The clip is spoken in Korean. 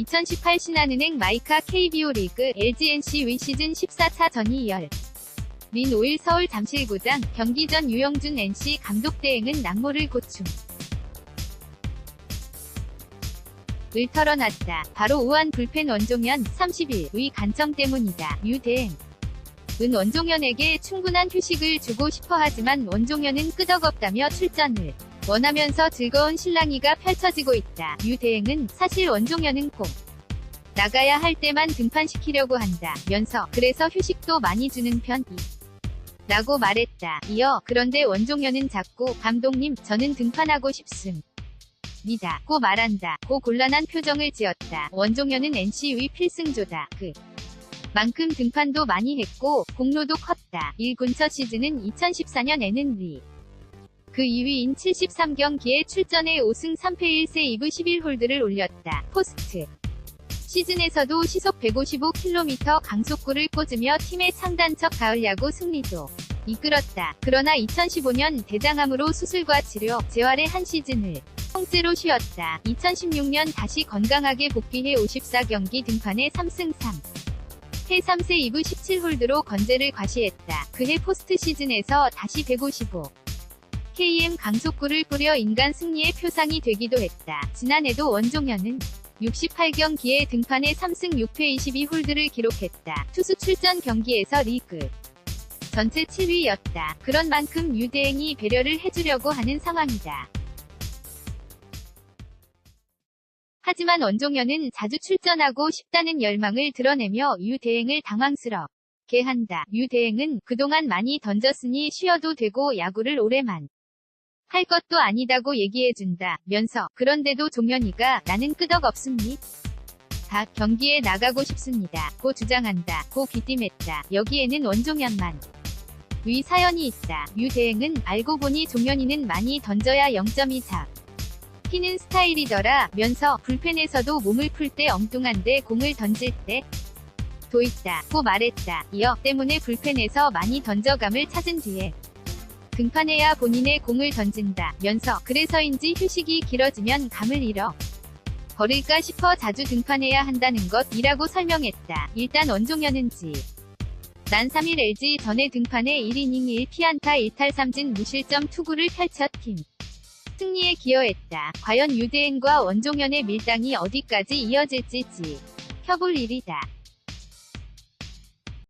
2018 신한은행 마이카 KBO 리그 LGNC 위 시즌 14차전이 열. 린 5일 서울 잠실구장 경기 전 유영준 NC 감독 대행은 낙모를 고충. 을 털어놨다. 바로 우한 불펜 원종현 31의 간청 때문이다. 유대행. 은 원종현에게 충분한 휴식을 주고 싶어 하지만 원종현은 끄덕없다며 출전을 원하면서 즐거운 실랑이가 펼쳐지고 있다. 유대행은 사실 원종현은 꼭 나가야 할 때만 등판시키려고 한다. 면서 그래서 휴식도 많이 주는 편이 라고 말했다. 이어 그런데 원종현은 자꾸 감독님 저는 등판하고 싶음. 니다. 고 말한다. 고 곤란한 표정을 지었다. 원종현은 NC의 필승조다. 그 만큼 등판도 많이 했고 공로도 컸다. 1군첫 시즌은 2014년에는 리. 그 2위인 73경기에 출전해 5승 3패 1세 2부 11홀드를 올렸다. 포스트 시즌에서도 시속 155km 강속구를 꽂으며 팀의 상단적 가을 야구 승리도 이끌었다. 그러나 2015년 대장암으로 수술과 치료, 재활의 한 시즌을 통째로 쉬었다. 2016년 다시 건강하게 복귀해 54경기 등판에 3승 3. 해 3세 2부 17홀드로 건재를 과시했다. 그해 포스트 시즌에서 다시 155. KM 강속구를 뿌려 인간 승리의 표상이 되기도 했다. 지난해도 원종현은 68경기에 등판해 3승 6패 22홀드를 기록했다. 투수 출전 경기에서 리그 전체 7위였다. 그런 만큼 유대행이 배려를 해주려고 하는 상황이다. 하지만 원종현은 자주 출전하고 싶다는 열망을 드러내며 유대행을 당황스럽게 한다. 유대행은 그동안 많이 던졌으니 쉬어도 되고 야구를 오래만 할 것도 아니다고 얘기해준다. 면서 그런데도 종현이가 나는 끄덕 없습니? 다 경기에 나가고 싶습니다. 고 주장한다. 고 귀띔했다. 여기에는 원종현만 위 사연이 있다. 유 대행은 알고 보니 종현이는 많이 던져야 0.2차 피는 스타일이더라 면서 불펜에서도 몸을 풀 때 엉뚱한데 공을 던질 때 도 있다 고 말했다. 이어 때문에 불펜에서 많이 던져감을 찾은 뒤에 등판해야 본인의 공을 던진다 면서 그래서인지 휴식이 길어지면 감을 잃어 버릴까 싶어 자주 등판해야 한다는 것이라고 설명했다. 일단 원종현은지 난 3일 LG 전에 등판해 1이닝 1피안타 1탈 3진 무실점 투구를 펼쳐 팀 승리에 기여했다. 과연 유대인과 원종현의 밀당이 어디까지 이어질지 지 켜볼 일이다.